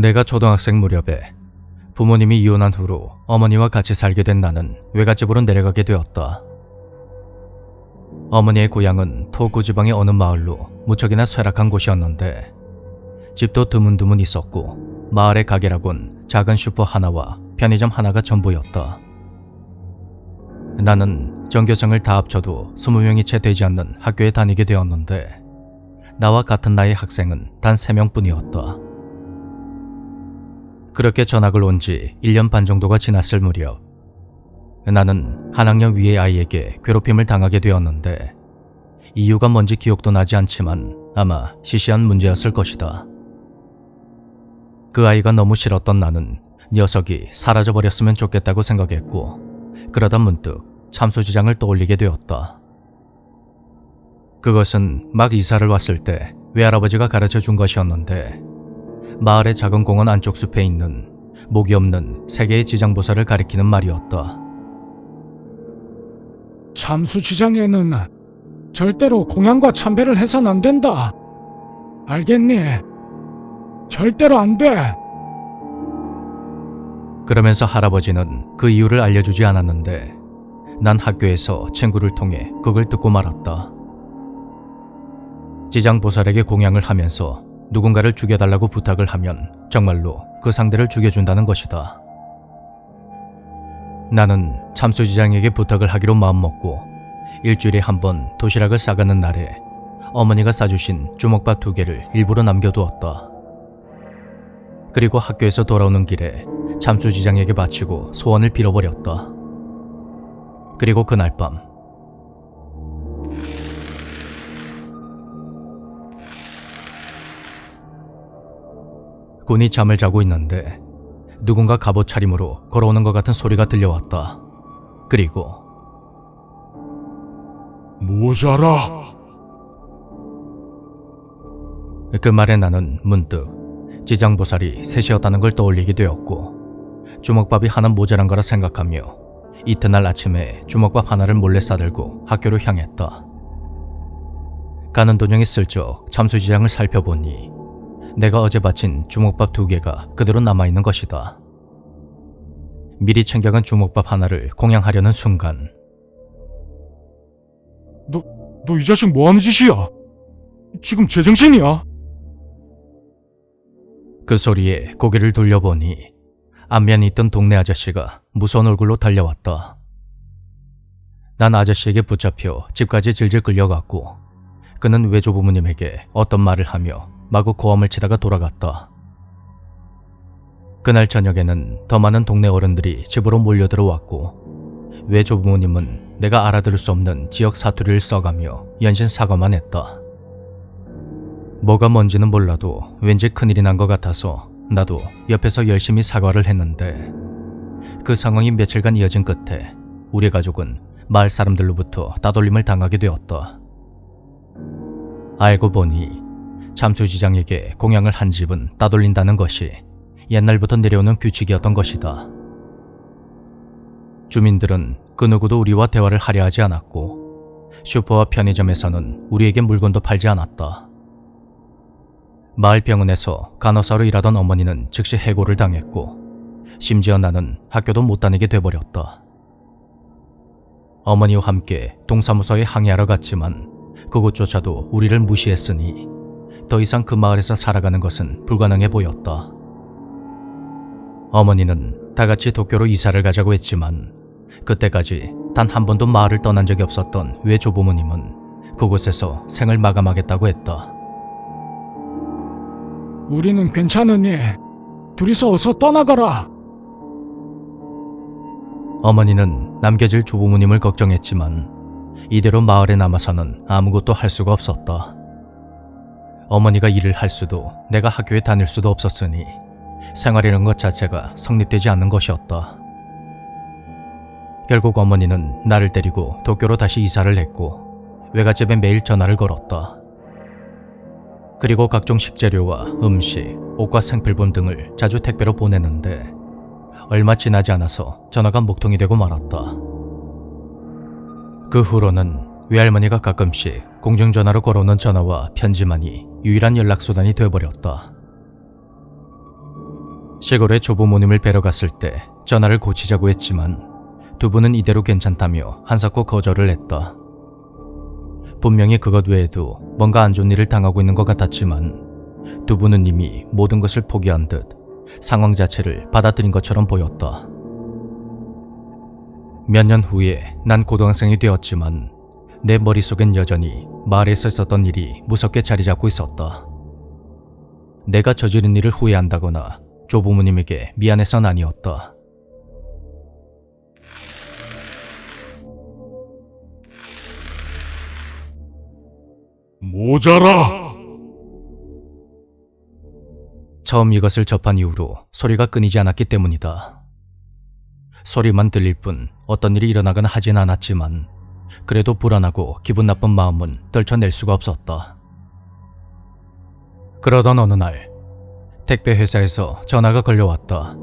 내가 초등학생 무렵에 부모님이 이혼한 후로 어머니와 같이 살게 된 나는 외갓집으로 내려가게 되었다. 어머니의 고향은 토구 지방의 어느 마을로 무척이나 쇠락한 곳이었는데 집도 드문드문 있었고 마을의 가게라곤 작은 슈퍼 하나와 편의점 하나가 전부였다. 나는 전교생을 다 합쳐도 20명이 채 되지 않는 학교에 다니게 되었는데 나와 같은 나이의 학생은 단 3명뿐이었다. 그렇게 전학을 온 지 1년 반 정도가 지났을 무렵 나는 한 학년 위의 아이에게 괴롭힘을 당하게 되었는데 이유가 뭔지 기억도 나지 않지만 아마 시시한 문제였을 것이다. 그 아이가 너무 싫었던 나는 녀석이 사라져버렸으면 좋겠다고 생각했고 그러다 문득 참수지장을 떠올리게 되었다. 그것은 막 이사를 왔을 때 외할아버지가 가르쳐 준 것이었는데 마을의 작은 공원 안쪽 숲에 있는 목이 없는 세 개의 지장보살을 가리키는 말이었다. 참수지장에는 절대로 공양과 참배를 해선 안 된다. 알겠니? 절대로 안 돼. 그러면서 할아버지는 그 이유를 알려주지 않았는데 난 학교에서 친구를 통해 그걸 듣고 말았다. 지장보살에게 공양을 하면서 누군가를 죽여달라고 부탁을 하면 정말로 그 상대를 죽여준다는 것이다. 나는 참수지장에게 부탁을 하기로 마음먹고 일주일에 한 번 도시락을 싸가는 날에 어머니가 싸주신 주먹밥 두 개를 일부러 남겨두었다. 그리고 학교에서 돌아오는 길에 참수지장에게 바치고 소원을 빌어버렸다. 그리고 그날 밤 곤이 잠을 자고 있는데 누군가 갑옷 차림으로 걸어오는 것 같은 소리가 들려왔다. 그리고 모자라. 그 말에 나는 문득 지장보살이 셋이었다는 걸 떠올리게 되었고 주먹밥이 하나 모자란 거라 생각하며 이튿날 아침에 주먹밥 하나를 몰래 싸들고 학교로 향했다. 가는 도중에 슬쩍 참수지장을 살펴보니 내가 어제 바친 주먹밥 두 개가 그대로 남아있는 것이다. 미리 챙겨간 주먹밥 하나를 공양하려는 순간 너이 자식 뭐 하는 짓이야? 지금 제정신이야? 그 소리에 고개를 돌려보니 안면에 있던 동네 아저씨가 무서운 얼굴로 달려왔다. 난 아저씨에게 붙잡혀 집까지 질질 끌려갔고 그는 외조부모님에게 어떤 말을 하며 마구 고함을 치다가 돌아갔다. 그날 저녁에는 더 많은 동네 어른들이 집으로 몰려들어왔고 외조부모님은 내가 알아들을 수 없는 지역 사투리를 써가며 연신 사과만 했다. 뭐가 뭔지는 몰라도 왠지 큰일이 난 것 같아서 나도 옆에서 열심히 사과를 했는데 그 상황이 며칠간 이어진 끝에 우리 가족은 마을 사람들로부터 따돌림을 당하게 되었다. 알고 보니 참수지장에게 공양을 한 집은 따돌린다는 것이 옛날부터 내려오는 규칙이었던 것이다. 주민들은 그 누구도 우리와 대화를 하려 하지 않았고 슈퍼와 편의점에서는 우리에게 물건도 팔지 않았다. 마을 병원에서 간호사로 일하던 어머니는 즉시 해고를 당했고 심지어 나는 학교도 못 다니게 돼버렸다. 어머니와 함께 동사무소에 항의하러 갔지만 그곳조차도 우리를 무시했으니 더 이상 그 마을에서 살아가는 것은 불가능해 보였다. 어머니는 다 같이 도쿄로 이사를 가자고 했지만 그때까지 단 한 번도 마을을 떠난 적이 없었던 외조부모님은 그곳에서 생을 마감하겠다고 했다. 우리는 괜찮으니 둘이서 어서 떠나가라. 어머니는 남겨질 조부모님을 걱정했지만 이대로 마을에 남아서는 아무것도 할 수가 없었다. 어머니가 일을 할 수도 내가 학교에 다닐 수도 없었으니 생활이라는 것 자체가 성립되지 않는 것이었다. 결국 어머니는 나를 데리고 도쿄로 다시 이사를 했고 외갓집에 매일 전화를 걸었다. 그리고 각종 식재료와 음식, 옷과 생필품 등을 자주 택배로 보내는데 얼마 지나지 않아서 전화가 목통이 되고 말았다. 그 후로는 외할머니가 가끔씩 공중전화로 걸어오는 전화와 편지만이 유일한 연락수단이 되어버렸다. 시골에 조부모님을 뵈러 갔을 때 전화를 고치자고 했지만 두 분은 이대로 괜찮다며 한사코 거절을 했다. 분명히 그것 외에도 뭔가 안 좋은 일을 당하고 있는 것 같았지만 두 분은 이미 모든 것을 포기한 듯 상황 자체를 받아들인 것처럼 보였다. 몇 년 후에 난 고등학생이 되었지만 내 머릿속엔 여전히 마을에서 있었던 일이 무섭게 자리 잡고 있었다. 내가 저지른 일을 후회한다거나 조부모님에게 미안해서는 아니었다. 모자라! 처음 이것을 접한 이후로 소리가 끊이지 않았기 때문이다. 소리만 들릴 뿐 어떤 일이 일어나거나 하진 않았지만 그래도 불안하고 기분 나쁜 마음은 떨쳐낼 수가 없었다. 그러던 어느 날 택배 회사에서 전화가 걸려왔다.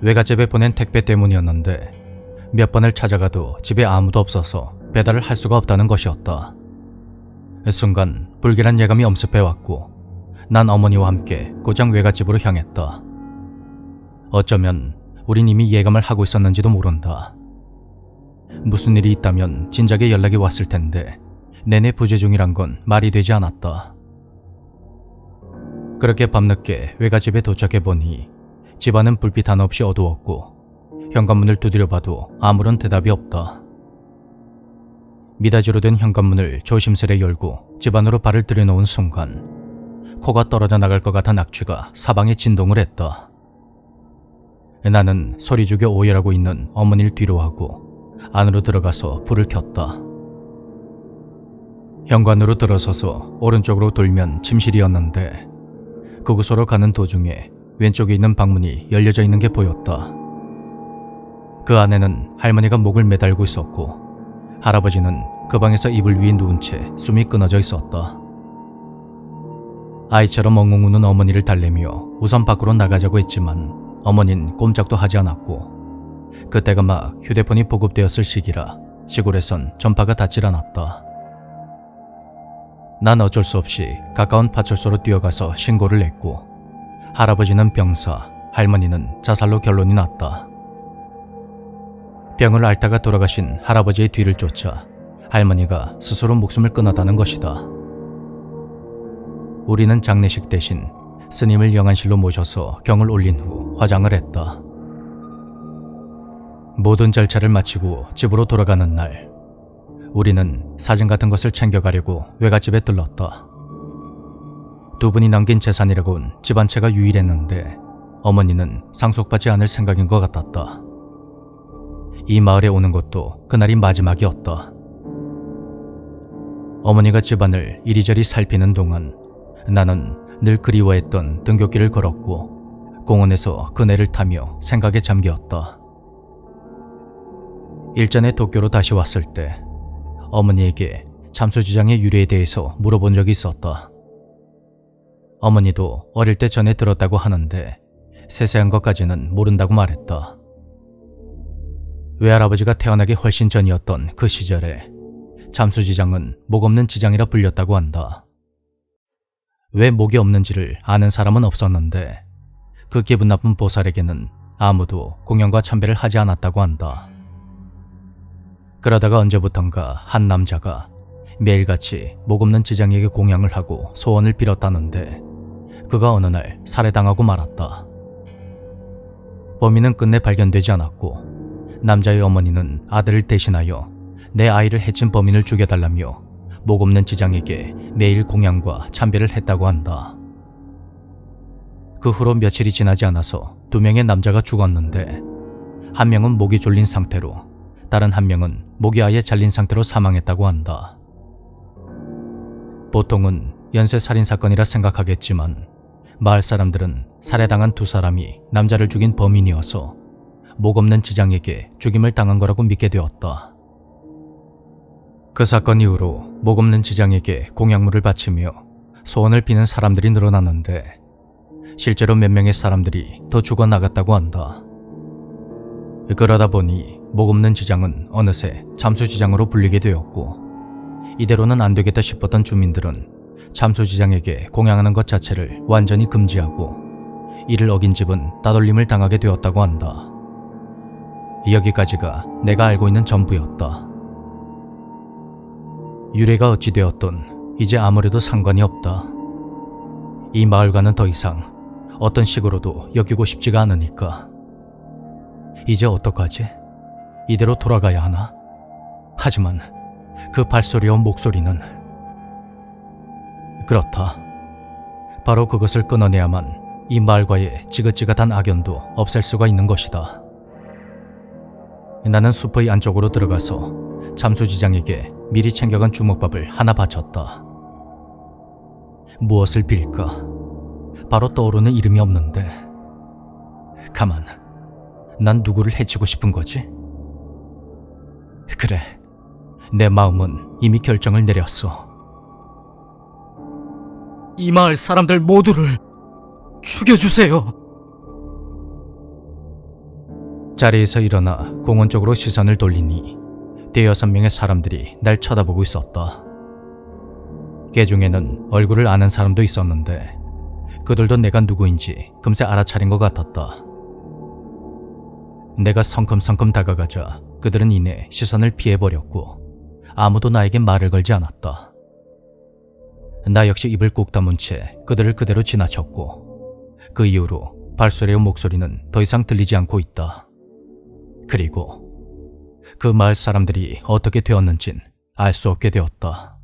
외갓집에 보낸 택배 때문이었는데 몇 번을 찾아가도 집에 아무도 없어서 배달을 할 수가 없다는 것이었다. 순간 불길한 예감이 엄습해왔고 난 어머니와 함께 고장 외갓집으로 향했다. 어쩌면 우린 이미 예감을 하고 있었는지도 모른다. 무슨 일이 있다면 진작에 연락이 왔을 텐데 내내 부재 중이란 건 말이 되지 않았다. 그렇게 밤늦게 외갓집에 도착해 보니 집안은 불빛 하나 없이 어두웠고 현관문을 두드려봐도 아무런 대답이 없다. 미닫이로 된 현관문을 조심스레 열고 집 안으로 발을 들여놓은 순간 코가 떨어져 나갈 것 같은 악취가 사방에 진동을 했다. 나는 소리 죽여 오열하고 있는 어머니를 뒤로 하고 안으로 들어가서 불을 켰다. 현관으로 들어서서 오른쪽으로 돌면 침실이었는데 그곳으로 가는 도중에 왼쪽에 있는 방문이 열려져 있는 게 보였다. 그 안에는 할머니가 목을 매달고 있었고 할아버지는 그 방에서 이불 위에 누운 채 숨이 끊어져 있었다. 아이처럼 엉엉 우는 어머니를 달래며 우선 밖으로 나가자고 했지만 어머닌 꼼짝도 하지 않았고 그때가 막 휴대폰이 보급되었을 시기라 시골에선 전파가 닿질 않았다. 난 어쩔 수 없이 가까운 파출소로 뛰어가서 신고를 했고 할아버지는 병사, 할머니는 자살로 결론이 났다. 병을 앓다가 돌아가신 할아버지의 뒤를 쫓아 할머니가 스스로 목숨을 끊었다는 것이다. 우리는 장례식 대신 스님을 영안실로 모셔서 경을 올린 후 화장을 했다. 모든 절차를 마치고 집으로 돌아가는 날, 우리는 사진 같은 것을 챙겨가려고 외갓집에 들렀다. 두 분이 남긴 재산이라곤 집안 채가 유일했는데 어머니는 상속받지 않을 생각인 것 같았다. 이 마을에 오는 것도 그날이 마지막이었다. 어머니가 집안을 이리저리 살피는 동안 나는 늘 그리워했던 등굣길을 걸었고 공원에서 그네를 타며 생각에 잠겼다. 일전에 도쿄로 다시 왔을 때 어머니에게 잠수지장의 유래에 대해서 물어본 적이 있었다. 어머니도 어릴 때 전에 들었다고 하는데 세세한 것까지는 모른다고 말했다. 외할아버지가 태어나기 훨씬 전이었던 그 시절에 잠수지장은 목 없는 지장이라 불렸다고 한다. 왜 목이 없는지를 아는 사람은 없었는데 그 기분 나쁜 보살에게는 아무도 공연과 참배를 하지 않았다고 한다. 그러다가 언제부턴가 한 남자가 매일같이 목 없는 지장에게 공양을 하고 소원을 빌었다는데 그가 어느 날 살해당하고 말았다. 범인은 끝내 발견되지 않았고 남자의 어머니는 아들을 대신하여 내 아이를 해친 범인을 죽여달라며 목 없는 지장에게 매일 공양과 참배를 했다고 한다. 그 후로 며칠이 지나지 않아서 두 명의 남자가 죽었는데 한 명은 목이 졸린 상태로 다른 한 명은 목이 아예 잘린 상태로 사망했다고 한다. 보통은 연쇄 살인 사건이라 생각하겠지만 마을 사람들은 살해당한 두 사람이 남자를 죽인 범인이어서 목 없는 지장에게 죽임을 당한 거라고 믿게 되었다. 그 사건 이후로 목 없는 지장에게 공약물을 바치며 소원을 비는 사람들이 늘어났는데 실제로 몇 명의 사람들이 더 죽어나갔다고 한다. 그러다 보니 목 없는 지장은 어느새 잠수지장으로 불리게 되었고 이대로는 안 되겠다 싶었던 주민들은 잠수지장에게 공양하는 것 자체를 완전히 금지하고 이를 어긴 집은 따돌림을 당하게 되었다고 한다. 여기까지가 내가 알고 있는 전부였다. 유래가 어찌 되었든 이제 아무래도 상관이 없다. 이 마을과는 더 이상 어떤 식으로도 여기고 싶지가 않으니까. 이제 어떡하지? 이대로 돌아가야 하나? 하지만 그 발소리와 목소리는 그렇다. 바로 그것을 끊어내야만 이 마을과의 지긋지긋한 악연도 없앨 수가 있는 것이다. 나는 숲의 안쪽으로 들어가서 잠수지장에게 미리 챙겨간 주먹밥을 하나 바쳤다. 무엇을 빌까? 바로 떠오르는 이름이 없는데. 가만, 난 누구를 해치고 싶은 거지? 그래, 내 마음은 이미 결정을 내렸어. 이 마을 사람들 모두를 죽여주세요. 자리에서 일어나 공원 쪽으로 시선을 돌리니 대여섯 명의 사람들이 날 쳐다보고 있었다. 그 중에는 얼굴을 아는 사람도 있었는데 그들도 내가 누구인지 금세 알아차린 것 같았다. 내가 성큼성큼 다가가자 그들은 이내 시선을 피해버렸고 아무도 나에게 말을 걸지 않았다. 나 역시 입을 꾹 다문 채 그들을 그대로 지나쳤고 그 이후로 발소리와 목소리는 더 이상 들리지 않고 있다. 그리고 그 마을 사람들이 어떻게 되었는진 알 수 없게 되었다.